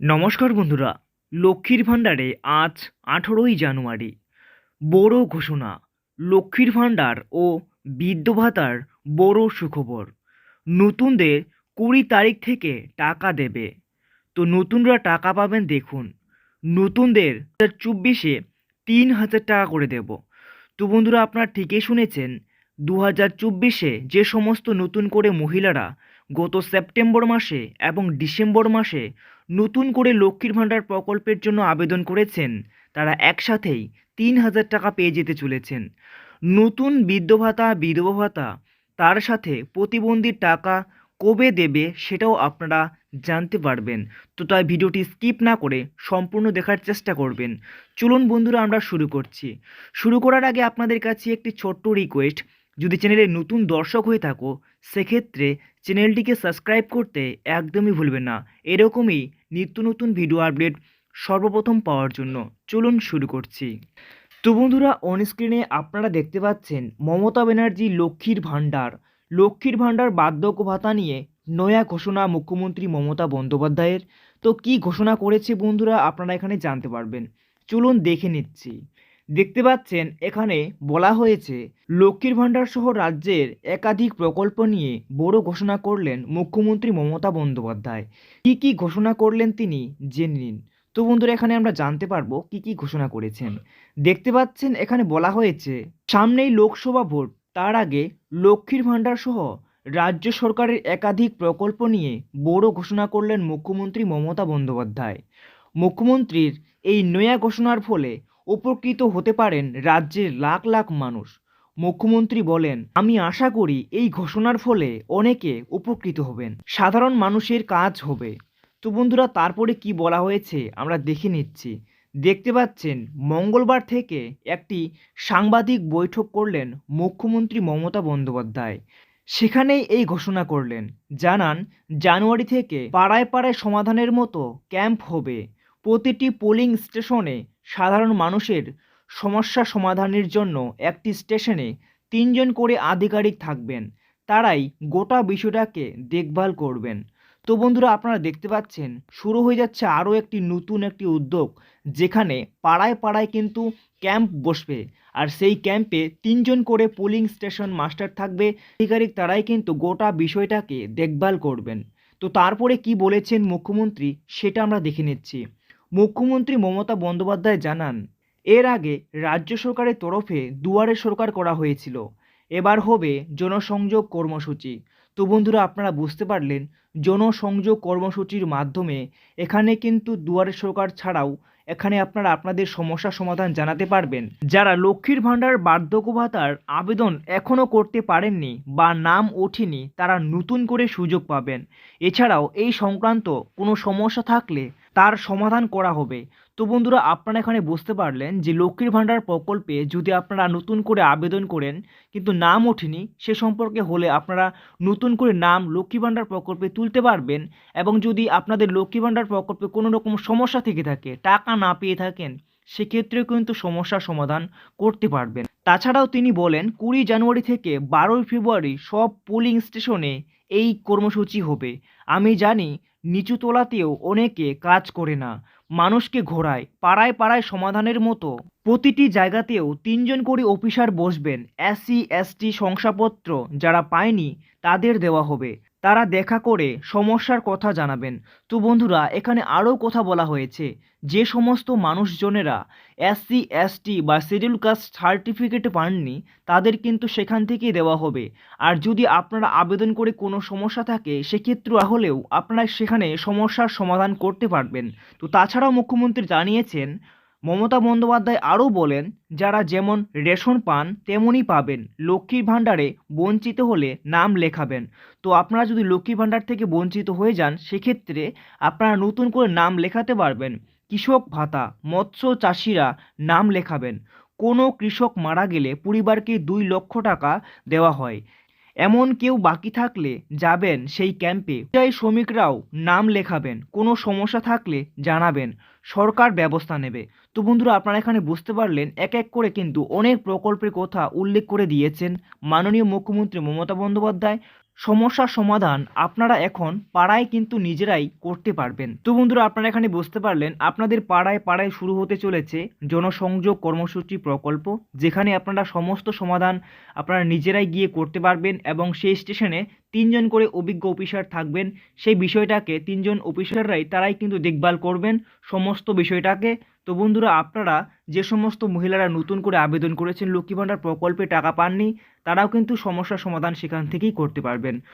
নমস্কার বন্ধুরা, লক্ষ্মীর ভাণ্ডারে আজ আঠেরোই জানুয়ারি। বড় ঘোষণা, লক্ষ্মীর ভাণ্ডার ও বৃদ্ধ ভাতার বড় সুখবর। নতুনদের কুড়ি তারিখ থেকে টাকা দেবে। তো নতুনরা টাকা পাবেন দেখুন, নতুনদের হাজার চব্বিশে তিন হাজার টাকা করে দেব। তো বন্ধুরা, আপনারা ঠিকই শুনেছেন, দু হাজার চব্বিশে যে সমস্ত নতুন করে মহিলারা গত সেপ্টেম্বর মাসে এবং ডিসেম্বর মাসে নতুন করে লক্ষ্মীর ভাণ্ডার প্রকল্পের জন্য আবেদন করেছেন। তারা একসাথেই তিন হাজার টাকা পেয়ে যেতে চলেছেন। নতুন বৃদ্ধ ভাতা বিধবা ভাতা তার সাথে প্রতিবন্ধীর টাকা কবে দেবে সেটাও আপনারা জানতে পারবেন। তো তাই ভিডিওটি স্কিপ না করে সম্পূর্ণ দেখার চেষ্টা করবেন। চলুন বন্ধুরা, আমরা শুরু করছি। শুরু করার আগে আপনাদের কাছে একটি ছোট্ট রিকোয়েস্ট যদি চ্যানেলে নতুন দর্শক হয়ে থাকো, সেক্ষেত্রে চ্যানেলটিকে সাবস্ক্রাইব করতে একদমই ভুলবেন না। এরকমই নিত্য নতুন ভিডিও আপডেট সর্বপ্রথম পাওয়ার জন্য চলুন শুরু করছি। তো বন্ধুরা অনস্ক্রিনে আপনারা দেখতে পাচ্ছেন মমতা ব্যানার্জি, লক্ষ্মীর ভাণ্ডার। লক্ষ্মীর ভাণ্ডার বার্ধক্য ভাতা নিয়ে নয়া ঘোষণা মুখ্যমন্ত্রী মমতা বন্দ্যোপাধ্যায়ের। তো কি ঘোষণা করেছে বন্ধুরা, আপনারা এখানে জানতে পারবেন। চলুন দেখে নিচ্ছি। দেখতে পাচ্ছেন এখানে বলা হয়েছে, লক্ষ্মীর ভাণ্ডার সহ রাজ্যের একাধিক প্রকল্প নিয়ে বড় ঘোষণা করলেন মুখ্যমন্ত্রী মমতা বন্দ্যোপাধ্যায়। কি কি ঘোষণা করলেন তিনি জেনে নিন। তো বন্ধুরা, এখানে আমরা জানতে পারব কি কি ঘোষণা করেছেন। দেখতে পাচ্ছেন এখানে বলা হয়েছে, সামনেই লোকসভা ভোট, তার আগে লক্ষ্মীর ভাণ্ডার সহ রাজ্য সরকারের একাধিক প্রকল্প নিয়ে বড় ঘোষণা করলেন মুখ্যমন্ত্রী মমতা বন্দ্যোপাধ্যায়। মুখ্যমন্ত্রীর এই নয়া ঘোষণার ফলে উপকৃত হতে পারেন রাজ্যের লাখ লাখ মানুষ। মুখ্যমন্ত্রী বলেন, আমি আশা করি এই ঘোষণার ফলে অনেকে উপকৃত হবেন। সাধারণ মানুষের কাজ হবে। তো বন্ধুরা, তারপরে কি বলা হয়েছে আমরা দেখে নিচ্ছি। দেখতে পাচ্ছেন, মঙ্গলবার থেকে একটি সাংবাদিক বৈঠক করলেন মুখ্যমন্ত্রী মমতা বন্দ্যোপাধ্যায়। সেখানেই এই ঘোষণা করলেন, জানান, জানুয়ারি থেকে পাড়ায় পাড়ায় সমাধানের মতো ক্যাম্প হবে। প্রতিটি পোলিং স্টেশনে সাধারণ মানুষের সমস্যা সমাধানের জন্য একটি স্টেশনে তিনজন করে আধিকারিক থাকবেন। তারাই গোটা বিষয়টাকে দেখভাল করবেন। তো বন্ধুরা, আপনারা দেখতে পাচ্ছেন, শুরু হয়ে যাচ্ছে আরও একটি নতুন একটি উদ্যোগ, যেখানে পাড়ায় পাড়ায় কিন্তু ক্যাম্প বসবে। আর সেই ক্যাম্পে তিনজন করে পোলিং স্টেশন মাস্টার থাকবে। আধিকারিক তারাই কিন্তু গোটা বিষয়টাকে দেখভাল করবেন। তো তারপরে কি বলেছেন মুখ্যমন্ত্রী, সেটা আমরা দেখে নিচ্ছি। মুখ্যমন্ত্রী মমতা বন্দ্যোপাধ্যায় জানান, এর আগে রাজ্য সরকারের তরফে দুয়ারে সরকার করা হয়েছিল। এবার হবে জনসংযোগ কর্মসূচি। তো বন্ধুরা, আপনারা বুঝতে পারলেন, জনসংযোগ কর্মসূচির মাধ্যমে এখানে কিন্তু দুয়ারে সরকার ছাড়াও এখানে আপনারা আপনাদের সমস্যা সমাধান জানাতে পারবেন। যারা লক্ষ্মীর ভাণ্ডার বার্ধক্য ভাতার আবেদন এখনও করতে পারেননি বা নাম ওঠেনি, তারা নতুন করে সুযোগ পাবেন। এছাড়াও এই সংক্রান্ত কোনো সমস্যা থাকলে তার সমাধান করা হবে। তো বন্ধুরা, আপনারা এখানে বুঝতে পারলেন যে লক্ষ্মীর ভাণ্ডার প্রকল্পে যদি আপনারা নতুন করে আবেদন করেন, কিন্তু নাম ওঠেনি, সে সম্পর্কে হলে আপনারা নতুন করে নাম লক্ষ্মী ভাণ্ডার প্রকল্পে তুলতে পারবেন এবং যদি আপনাদের লক্ষ্মী ভাণ্ডার প্রকল্পে কোনো রকম সমস্যা থেকে থাকে, টাকা না পেয়ে থাকেন, সেক্ষেত্রেও কিন্তু সমস্যার সমাধান করতে পারবেন। তাছাড়াও তিনি বলেন, কুড়ি জানুয়ারি থেকে বারোই ফেব্রুয়ারি সব পোলিং স্টেশনে এই কর্মসূচি হবে। আমি জানি নিচুতলাতেও অনেকে কাজ করে না। মানুষকে ঘোরায়, পাড়ায় পাড়ায় সমাধানের মতো। প্রতিটি জায়গাতেও তিনজন করে অফিসার বসবেন। এসসি, এসটি শংসাপত্র যারা পায়নি, তাদের দেওয়া হবে। তারা দেখা করে সমস্যার কথা জানাবেন। তো বন্ধুরা, এখানে আরও কথা বলা হয়েছে। যে সমস্ত মানুষজনেরা এসসি এসটি বা শিডিউল কাস্ট সার্টিফিকেট পাননি, তাদের কিন্তু সেখান থেকেই দেওয়া হবে। আর যদি আপনারা আবেদন করে কোনো সমস্যা থাকে, সেক্ষেত্রে হলেও আপনারা সেখানে সমস্যার সমাধান করতে পারবেন। তো তাছাড়াও মুখ্যমন্ত্রী জানিয়েছেন মমতা বন্দ্যোপাধ্যায় আরও বলেন, যারা যেমন রেশন পান, তেমনই পাবেন। লক্ষ্মীর ভাণ্ডারে বঞ্চিত হলে নাম লেখাবেন। তো আপনারা যদি লক্ষ্মীর ভাণ্ডার থেকে বঞ্চিত হয়ে যান, সেক্ষেত্রে আপনারা নতুন করে নাম লেখাতে পারবেন। কৃষক ভাতা, মৎস্য চাষিরা নাম লেখাবেন। কোনো কৃষক মারা গেলে পরিবারকে দুই লক্ষ টাকা দেওয়া হয়। এমন কেউ বাকি থাকলে যাবেন সেই ক্যাম্পে। যাই শ্রমিকরাও নাম লেখাবেন, কোনো সমস্যা থাকলে জানাবেন, সরকার ব্যবস্থা নেবে। তো বন্ধুরা, আপনারা এখানে বুঝতে পারলেন, এক এক করে কিন্তু অনেক প্রকল্পের কথা উল্লেখ করে দিয়েছেন মাননীয় মুখ্যমন্ত্রী মমতা বন্দ্যোপাধ্যায়। সমস্যার সমাধান আপনারা এখন পাড়ায় কিন্তু নিজেরাই করতে পারবেন। তো বন্ধুরা, আপনারা এখানে বুঝতে পারলেন, আপনাদের পাড়ায় পাড়ায় শুরু হতে চলেছে জনসংযোগ কর্মসূচি প্রকল্প, যেখানে আপনারা সমস্ত সমাধান আপনারা নিজেরাই গিয়ে করতে পারবেন এবং সেই স্টেশনে তিনজন করে অভিজ্ঞ অফিসার থাকবেন। সেই বিষয়টাকে তিনজন অফিসাররাই তারাই কিন্তু দেখভাল করবেন সমস্ত বিষয়টাকে। তো বন্ধুরা, আপনারা যে সমস্ত মহিলারা নতুন করে আবেদন করেছেন, লক্ষ্মী ভাণ্ডার প্রকল্পে টাকা পাননি, তারাও কিন্তু সমস্যার সমাধান সেখান থেকেই করতে পারবেন।